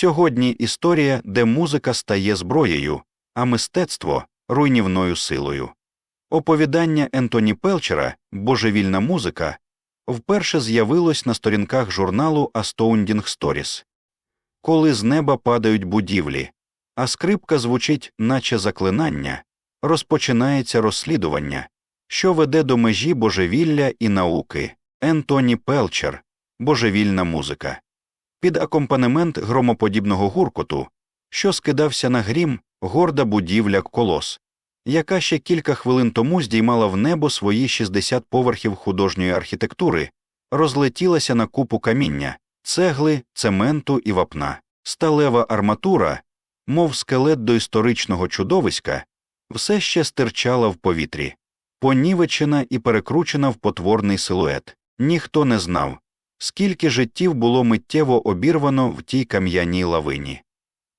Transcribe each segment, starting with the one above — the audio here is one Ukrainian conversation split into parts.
Сьогодні історія, де музика стає зброєю, а мистецтво руйнівною силою. Оповідання Ентоні Пелчера Божевільна музика вперше з'явилось на сторінках журналу Astounding Stories. Коли з неба падають будівлі, а скрипка звучить, наче заклинання, розпочинається розслідування, що веде до межі божевілля і науки. Ентоні Пелчер Божевільна музика. Під акомпанемент громоподібного гуркоту, що скидався на грім, горда будівля колос, яка ще кілька хвилин тому здіймала в небо свої 60 поверхів художньої архітектури, розлетілася на купу каміння, цегли, цементу і вапна, сталева арматура, мов скелет доісторичного чудовиська, все ще стирчала в повітрі, понівечена і перекручена в потворний силует. Ніхто не знав, скільки життів було миттєво обірвано в тій кам'яній лавині.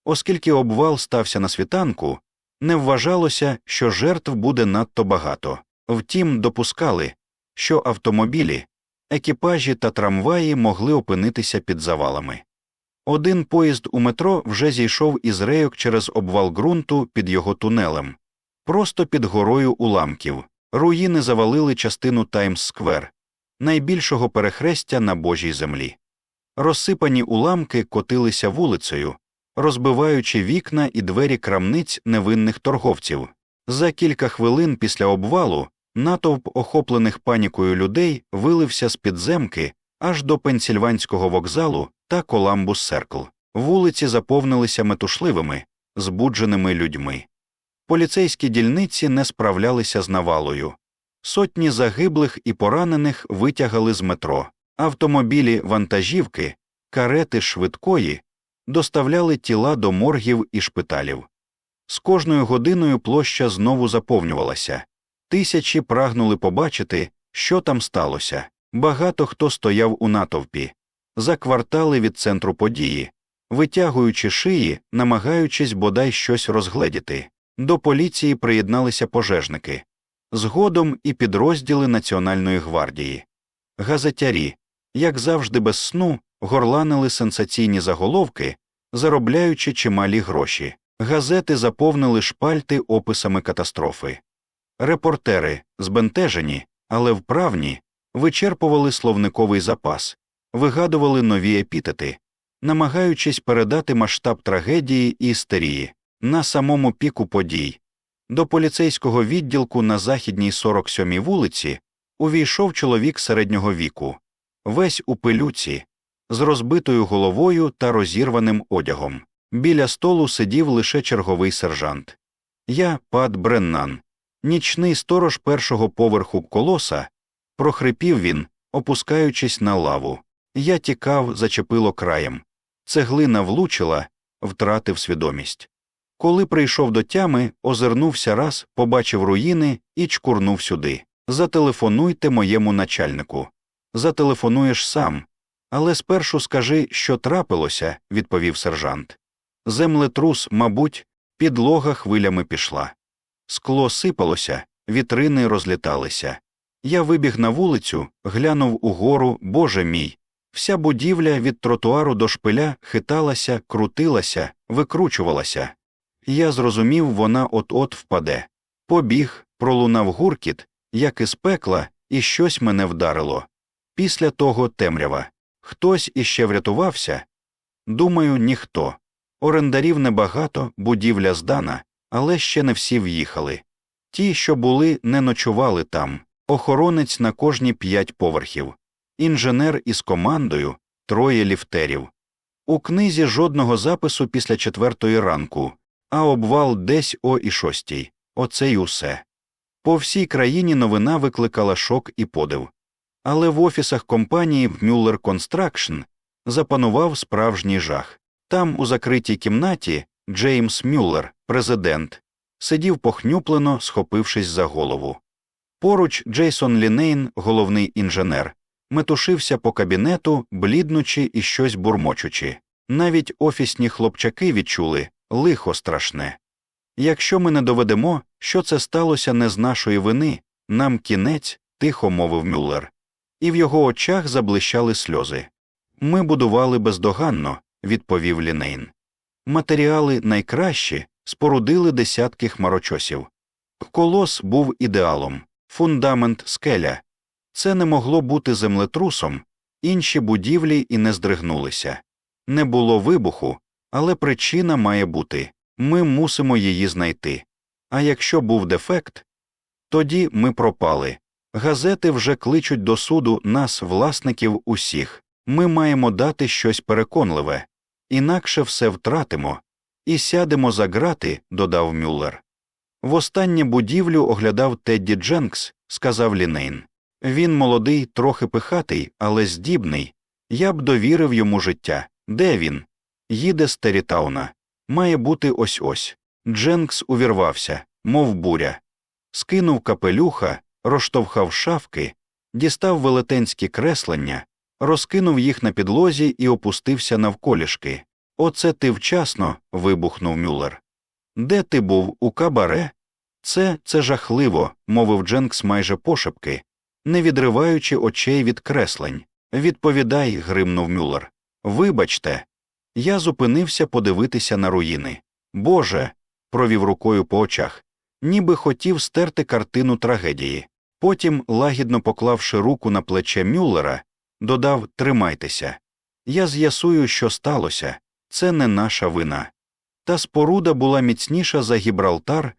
Оскільки обвал стався на світанку, не вважалося, що жертв буде надто багато, втім, допускали, що автомобілі, екіпажі та трамваї могли опинитися під завалами. Один поїзд у метро вже зійшов із рейок через обвал ґрунту під його тунелем, просто під горою уламків, руїни завалили частину Таймс Сквер, найбільшого перехрестя на Божій землі. Розсипані уламки котилися вулицею, розбиваючи вікна і двері крамниць невинних торговців. За кілька хвилин після обвалу натовп охоплених панікою людей вилився з підземки аж до пенсільванського вокзалу та Коламбус Серкл. Вулиці заповнилися метушливими, збудженими людьми. Поліцейські дільниці не справлялися з навалою. Сотні загиблих і поранених витягали з метро, автомобілі вантажівки, карети швидкої доставляли тіла до моргів і шпиталів. З кожною годиною площа знову заповнювалася. Тисячі прагнули побачити, що там сталося. Багато хто стояв у натовпі, за квартали від центру події, витягуючи шиї, намагаючись бодай щось розгледіти. До поліції приєдналися пожежники, згодом і підрозділи Національної гвардії. Газетярі, як завжди без сну, горланили сенсаційні заголовки, заробляючи чималі гроші. Газети заповнили шпальти описами катастрофи. Репортери, збентежені, але вправні, вичерпували словниковий запас, вигадували нові епітети, намагаючись передати масштаб трагедії і істерії на самому піку подій. До поліцейського відділку на західній 47-й вулиці увійшов чоловік середнього віку, весь у пилюці, з розбитою головою та розірваним одягом. Біля столу сидів лише черговий сержант. Я, пад Бреннан, нічний сторож першого поверху колоса, прохрипів він, опускаючись на лаву. Я тікав, зачепило краєм. Цеглина влучила, втратив свідомість. Коли прийшов до тями, озирнувся раз, побачив руїни і чкурнув сюди. Зателефонуйте моєму начальнику. Зателефонуєш сам. Але спершу скажи, що трапилося, відповів сержант. Землетрус, мабуть, підлога хвилями пішла. Скло сипалося, вітрини розліталися. Я вибіг на вулицю, глянув угору, Боже мій. Вся будівля від тротуару до шпиля хиталася, крутилася, викручувалася. Я зрозумів, вона от-от впаде. Побіг, пролунав гуркіт, як із пекла, і щось мене вдарило. Після того темрява. Хтось іще врятувався? Думаю, ніхто. Орендарів небагато, будівля здана, але ще не всі в'їхали. Ті, що були, не ночували там, охоронець на кожні п'ять поверхів, інженер із командою, троє ліфтерів. У книзі жодного запису після четвертої ранку, а обвал десь о і шостій. Оце й усе. По всій країні новина викликала шок і подив. Але в офісах компанії Mueller Construction запанував справжній жах. Там, у закритій кімнаті, Джеймс Мюллер, президент, сидів похнюплено, схопившись за голову. Поруч Джейсон Лінейн, головний інженер, метушився по кабінету, бліднучи і щось бурмочучи. Навіть офісні хлопчаки відчули лихо страшне. Якщо ми не доведемо, що це сталося не з нашої вини, нам кінець, тихо мовив Мюллер. І в його очах заблищали сльози. Ми будували бездоганно, відповів Лінейн. Матеріали найкращі спорудили десятки хмарочосів. Колос був ідеалом, фундамент скеля. Це не могло бути землетрусом, інші будівлі і не здригнулися. Не було вибуху, але причина має бути ми мусимо її знайти. А якщо був дефект, тоді ми пропали. Газети вже кличуть до суду нас, власників усіх. Ми маємо дати щось переконливе, інакше все втратимо і сядемо за грати, додав Мюллер. Востаннє будівлю оглядав Тедді Дженкс, сказав Лінейн. Він молодий, трохи пихатий, але здібний. Я б довірив йому життя. Де він? Їде з Терітауна. Має бути ось ось. Дженкс увірвався, мов буря. Скинув капелюха, розштовхав шафки, дістав велетенські креслення, розкинув їх на підлозі і опустився навколішки. Оце ти вчасно. вибухнув Мюллер. Де ти був у кабаре? Це це жахливо, мовив Дженкс майже пошепки, не відриваючи очей від креслень. Відповідай, гримнув Мюллер. Вибачте. Я зупинився подивитися на руїни. Боже. провів рукою по очах, ніби хотів стерти картину трагедії. Потім, лагідно поклавши руку на плече Мюллера, додав Тримайтеся. Я з'ясую, що сталося. Це не наша вина. Та споруда була міцніша за Гібралтар.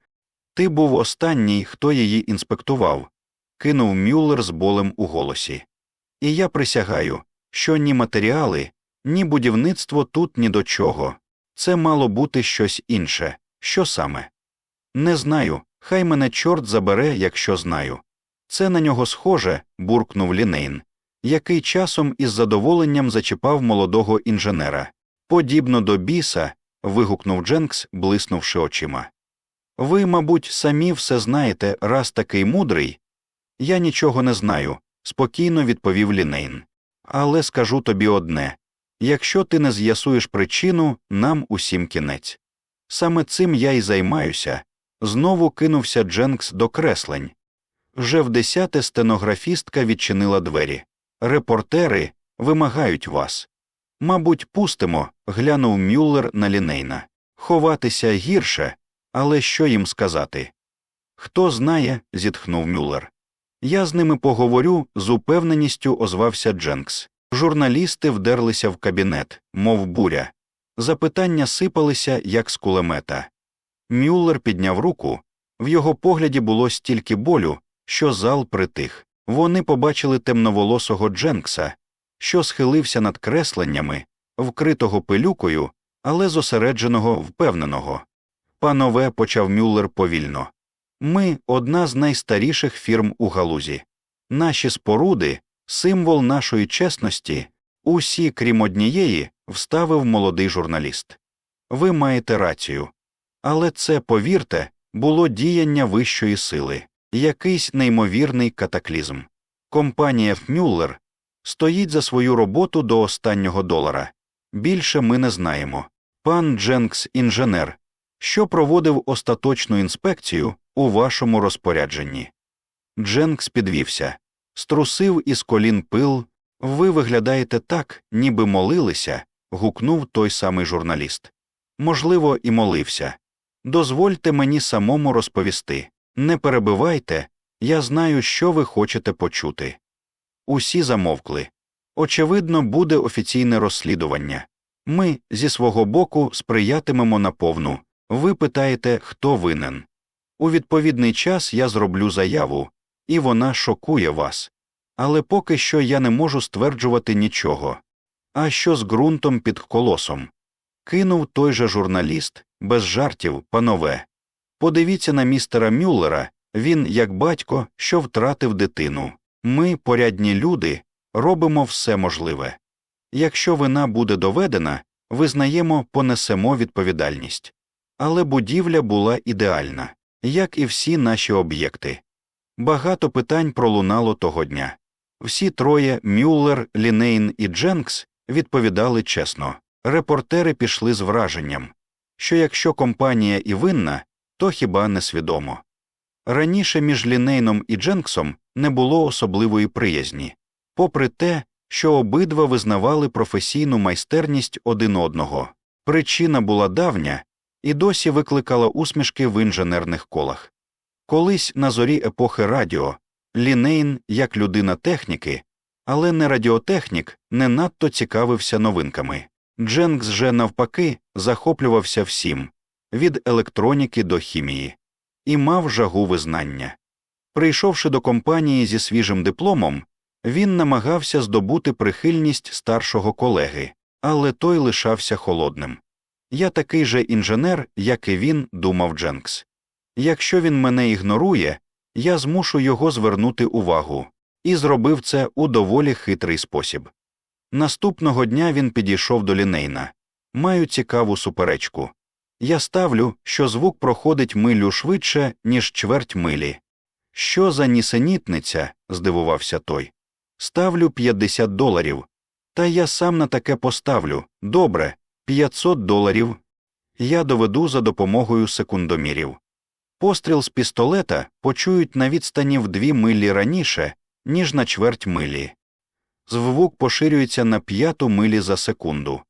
Ти був останній, хто її інспектував, кинув Мюллер з болем у голосі. І я присягаю, що ні матеріали, ні будівництво тут ні до чого. Це мало бути щось інше. Що саме? Не знаю. Хай мене чорт забере, якщо знаю. Це на нього схоже, буркнув Лінейн, який часом із задоволенням зачіпав молодого інженера. Подібно до біса. вигукнув Дженкс, блиснувши очима. Ви, мабуть, самі все знаєте, раз такий мудрий. Я нічого не знаю, спокійно відповів Лінейн. Але скажу тобі одне якщо ти не з'ясуєш причину, нам усім кінець. Саме цим я й займаюся. Знову кинувся Дженкс до креслень. Вже в десяте стенографістка відчинила двері. Репортери вимагають вас. Мабуть, пустимо, глянув Мюллер на лінейна. Ховатися гірше, але що їм сказати? Хто знає, зітхнув Мюллер. Я з ними поговорю, з упевненістю озвався Дженкс. Журналісти вдерлися в кабінет, мов буря. Запитання сипалися, як з кулемета. Мюллер підняв руку, в його погляді було стільки болю, що зал притих. Вони побачили темноволосого Дженкса, що схилився над кресленнями, вкритого пилюкою, але зосередженого, впевненого. Панове, почав Мюллер повільно. Ми одна з найстаріших фірм у галузі. Наші споруди, символ нашої чесності, усі, крім однієї, вставив молодий журналіст. Ви маєте рацію. Але це, повірте, було діяння вищої сили, якийсь неймовірний катаклізм. Компанія Мюллер стоїть за свою роботу до останнього долара. Більше ми не знаємо. Пан Дженкс, інженер, що проводив остаточну інспекцію у вашому розпорядженні. Дженкс підвівся, струсив із колін пил. Ви виглядаєте так, ніби молилися. гукнув той самий журналіст. Можливо, і молився. Дозвольте мені самому розповісти. Не перебивайте, я знаю, що ви хочете почути. Усі замовкли. Очевидно, буде офіційне розслідування. Ми зі свого боку сприятимемо наповну. Ви питаєте, хто винен. У відповідний час я зроблю заяву, і вона шокує вас. Але поки що я не можу стверджувати нічого. А що з ґрунтом під колосом? Кинув той же журналіст, без жартів, панове. Подивіться на містера Мюллера він, як батько, що втратив дитину. Ми, порядні люди, робимо все можливе. Якщо вина буде доведена, визнаємо, понесемо відповідальність. Але будівля була ідеальна, як і всі наші об'єкти. Багато питань пролунало того дня. Всі троє Мюллер, Лінейн і Дженкс відповідали чесно. Репортери пішли з враженням, що якщо компанія і винна, то хіба не свідомо. Раніше між Лінейном і Дженксом не було особливої приязні, попри те, що обидва визнавали професійну майстерність один одного. Причина була давня і досі викликала усмішки в інженерних колах. Колись на зорі епохи радіо Лінейн, як людина техніки, але не радіотехнік, не надто цікавився новинками. Дженкс же, навпаки, захоплювався всім від електроніки до хімії, і мав жагу визнання. Прийшовши до компанії зі свіжим дипломом, він намагався здобути прихильність старшого колеги, але той лишався холодним. Я такий же інженер, як і він, думав Дженкс. Якщо він мене ігнорує, я змушу його звернути увагу, і зробив це у доволі хитрий спосіб. Наступного дня він підійшов до лінейна. Маю цікаву суперечку. Я ставлю, що звук проходить милю швидше, ніж чверть милі. Що за нісенітниця? здивувався той. Ставлю 50 доларів. Та я сам на таке поставлю. Добре, 500 доларів. Я доведу за допомогою секундомірів. Постріл з пістолета почують на відстані в дві милі раніше, ніж на чверть милі. Звук поширюється на п'яту милі за секунду.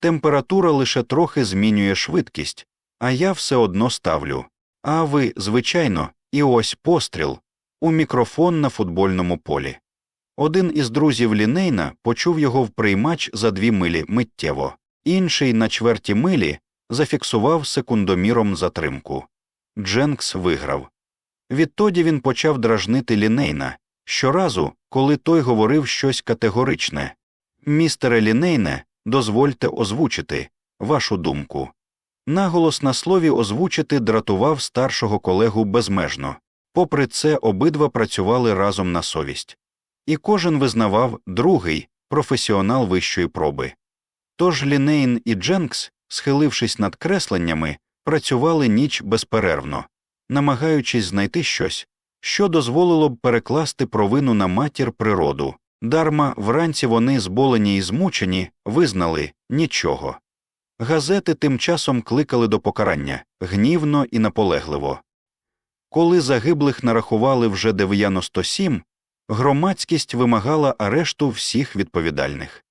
Температура лише трохи змінює швидкість, а я все одно ставлю. А ви, звичайно, і ось постріл у мікрофон на футбольному полі. Один із друзів лінейна почув його в приймач за дві милі миттєво, інший на чверті милі зафіксував секундоміром затримку. Дженкс виграв. Відтоді він почав дражнити лінейна щоразу, коли той говорив щось категоричне. Містере лінейне, дозвольте озвучити вашу думку. Наголос на слові озвучити дратував старшого колегу безмежно. Попри це, обидва працювали разом на совість, і кожен визнавав другий професіонал вищої проби. Тож Лінейн і Дженкс, схилившись над кресленнями, працювали ніч безперервно, намагаючись знайти щось, що дозволило б перекласти провину на матір природу. Дарма вранці вони, зболені і змучені, визнали нічого. Газети тим часом кликали до покарання гнівно і наполегливо. Коли загиблих нарахували вже 97, громадськість вимагала арешту всіх відповідальних.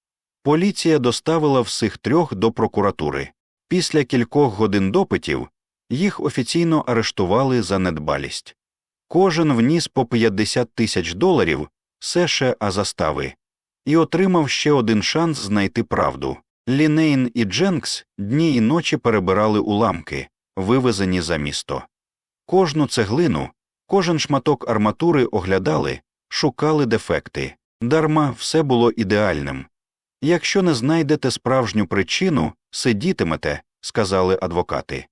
Поліція доставила всіх трьох до прокуратури. Після кількох годин допитів їх офіційно арештували за недбалість. Кожен вніс по 50 тисяч доларів США застави і отримав ще один шанс знайти правду. Лінейн і Дженкс дні і ночі перебирали уламки, вивезені за місто. Кожну цеглину, кожен шматок арматури оглядали, шукали дефекти, дарма все було ідеальним. Якщо не знайдете справжню причину, сидітимете, сказали адвокати.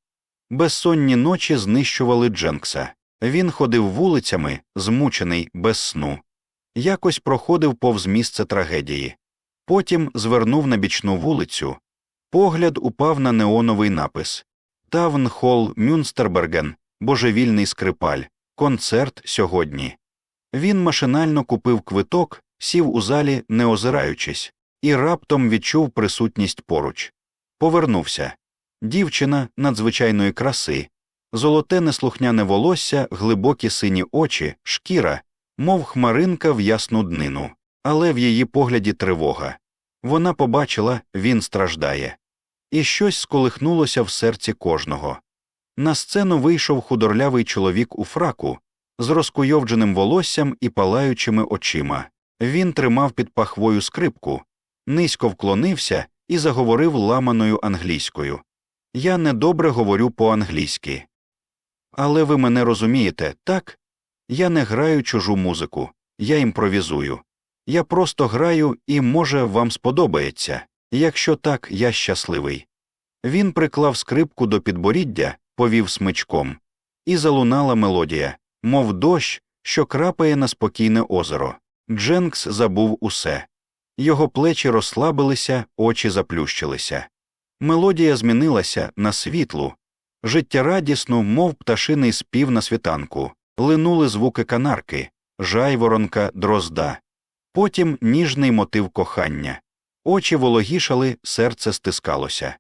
Безсонні ночі знищували Дженкса. Він ходив вулицями, змучений, без сну. Якось проходив повз місце трагедії. Потім звернув на бічну вулицю. Погляд упав на неоновий напис Тавнхол Мюнстерберген, божевільний скрипаль, концерт сьогодні. Він машинально купив квиток, сів у залі, не озираючись, і раптом відчув присутність поруч. Повернувся. Дівчина надзвичайної краси, золоте неслухняне волосся, глибокі сині очі, шкіра, мов хмаринка в ясну днину, але в її погляді тривога. Вона побачила, він страждає. І щось сколихнулося в серці кожного. На сцену вийшов худорлявий чоловік у фраку з розкуйовдженим волоссям і палаючими очима. Він тримав під пахвою скрипку, низько вклонився і заговорив ламаною англійською. Я недобре говорю по англійськи. Але ви мене розумієте, так? Я не граю чужу музику, я імпровізую. Я просто граю і, може, вам сподобається. Якщо так, я щасливий. Він приклав скрипку до підборіддя, повів смичком, і залунала мелодія, мов дощ, що крапає на спокійне озеро. Дженкс забув усе. Його плечі розслабилися, очі заплющилися. Мелодія змінилася на світлу, життєрадісну, мов пташиний спів на світанку, линули звуки канарки, жайворонка, дрозда, потім ніжний мотив кохання, очі вологішали, серце стискалося.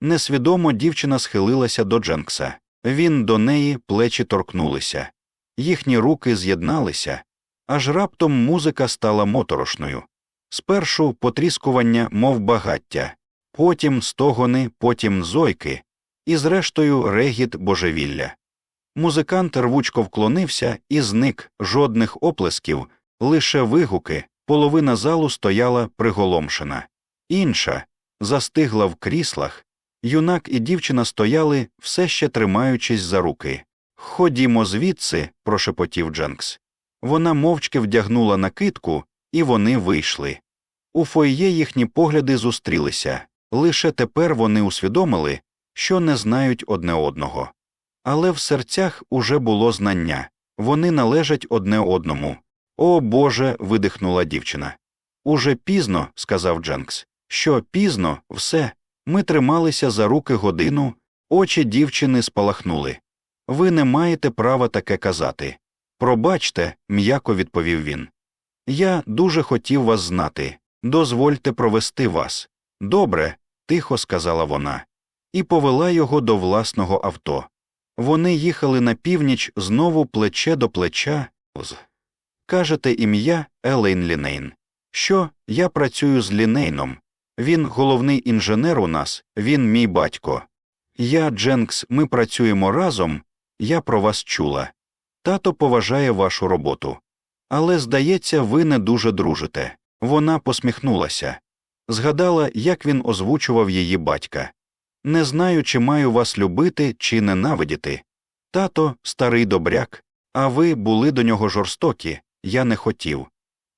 Несвідомо дівчина схилилася до Дженкса. Він до неї плечі торкнулися, їхні руки з'єдналися, аж раптом музика стала моторошною. Спершу потріскування, мов багаття, потім стогони, потім зойки, і зрештою регіт божевілля. Музикант рвучко вклонився і зник жодних оплесків, лише вигуки, половина залу стояла приголомшена. Інша застигла в кріслах, юнак і дівчина стояли, все ще тримаючись за руки. Ходімо звідси, прошепотів Джанкс. Вона мовчки вдягнула накидку, і вони вийшли. У фойє їхні погляди зустрілися, лише тепер вони усвідомили, що не знають одне одного. Але в серцях уже було знання вони належать одне одному. О Боже. видихнула дівчина. Уже пізно, сказав Дженкс. Що пізно, все. Ми трималися за руки годину, очі дівчини спалахнули. Ви не маєте права таке казати. Пробачте, м'яко відповів він. Я дуже хотів вас знати. Дозвольте провести вас. Добре, тихо сказала вона, і повела його до власного авто. Вони їхали на північ знову плече до плеча. Кажете ім'я Елейн Лінейн. Що я працюю з Лінейном. Він головний інженер у нас, він мій батько. Я, Дженкс, ми працюємо разом, я про вас чула. Тато поважає вашу роботу. Але, здається, ви не дуже дружите. Вона посміхнулася. Згадала, як він озвучував її батька. Не знаю, чи маю вас любити, чи ненавидіти. Тато старий добряк, а ви були до нього жорстокі, я не хотів.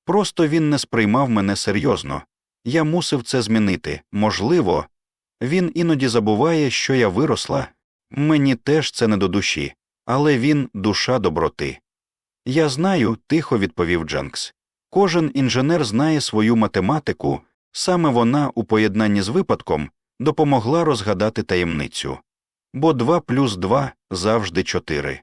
Просто він не сприймав мене серйозно. Я мусив це змінити. Можливо, він іноді забуває, що я виросла. Мені теж це не до душі, але він душа доброти. Я знаю, тихо відповів Джанкс. Кожен інженер знає свою математику, саме вона, у поєднанні з випадком, допомогла розгадати таємницю. Бо два плюс два завжди чотири.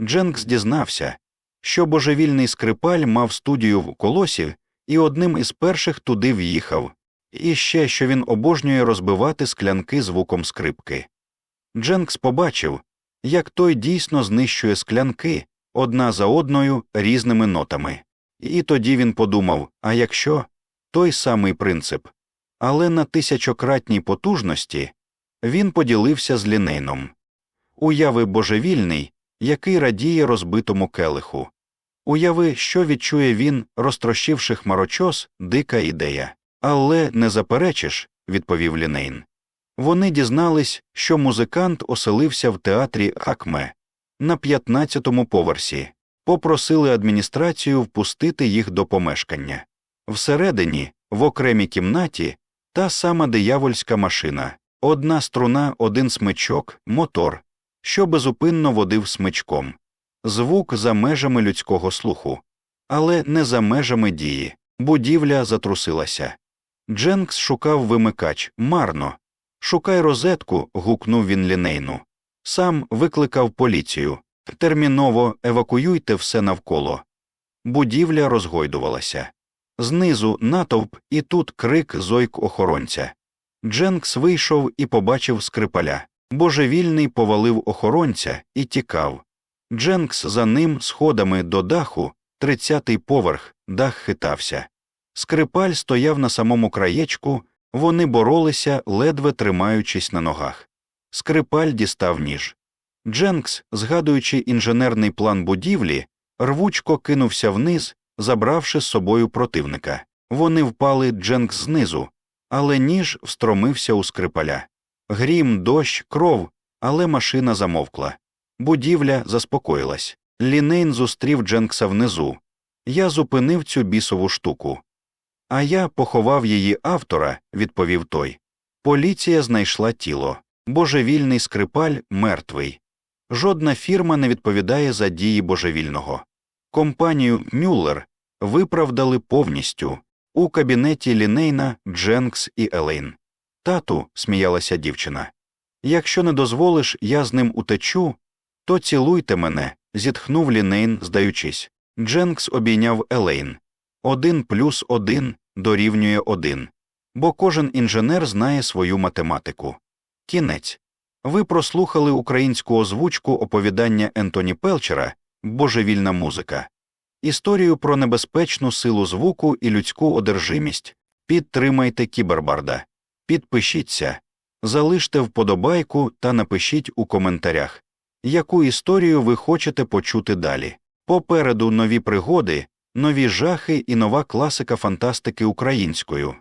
Дженкс дізнався, що божевільний скрипаль мав студію в колосі і одним із перших туди в'їхав, і ще що він обожнює розбивати склянки звуком скрипки. Дженкс побачив, як той дійсно знищує склянки одна за одною різними нотами, і тоді він подумав а якщо той самий принцип, але на тисячократній потужності він поділився з лінейном. Уяви божевільний, який радіє розбитому келиху. Уяви, що відчує він, розтрощивши хмарочос, дика ідея. Але не заперечиш, відповів Лінейн. Вони дізнались, що музикант оселився в театрі Акме на 15-му поверсі, попросили адміністрацію впустити їх до помешкання. Всередині, в окремій кімнаті, та сама диявольська машина, одна струна, один смичок, мотор, що безупинно водив смичком звук за межами людського слуху, але не за межами дії. Будівля затрусилася. Дженкс шукав вимикач марно. Шукай розетку. гукнув він лінейну. Сам викликав поліцію. Терміново евакуюйте все навколо. Будівля розгойдувалася. Знизу натовп, і тут крик зойк охоронця. Дженкс вийшов і побачив скрипаля. Божевільний повалив охоронця і тікав. Дженкс за ним сходами до даху, тридцятий поверх, дах хитався. Скрипаль стояв на самому краєчку, вони боролися, ледве тримаючись на ногах. Скрипаль дістав ніж. Дженкс, згадуючи інженерний план будівлі, рвучко кинувся вниз, забравши з собою противника. Вони впали Дженкс знизу, але ніж встромився у скрипаля. Грім, дощ, кров, але машина замовкла. Будівля заспокоїлась. Лінейн зустрів Дженкса внизу. Я зупинив цю бісову штуку. А я поховав її автора, відповів той. Поліція знайшла тіло. Божевільний скрипаль мертвий. Жодна фірма не відповідає за дії божевільного. Компанію Мюллер виправдали повністю у кабінеті Лінейна, Дженкс і Елейн. Тату, сміялася дівчина. Якщо не дозволиш, я з ним утечу, то цілуйте мене, зітхнув Лінейн, здаючись. Дженкс обійняв Елейн. Один плюс один дорівнює один. Бо кожен інженер знає свою математику. Кінець. Ви прослухали українську озвучку оповідання Ентоні Пелчера Божевільна музика. історію про небезпечну силу звуку і людську одержимість. Підтримайте кібербарда, підпишіться, залиште вподобайку та напишіть у коментарях, яку історію ви хочете почути далі. Попереду нові пригоди, нові жахи і нова класика фантастики українською.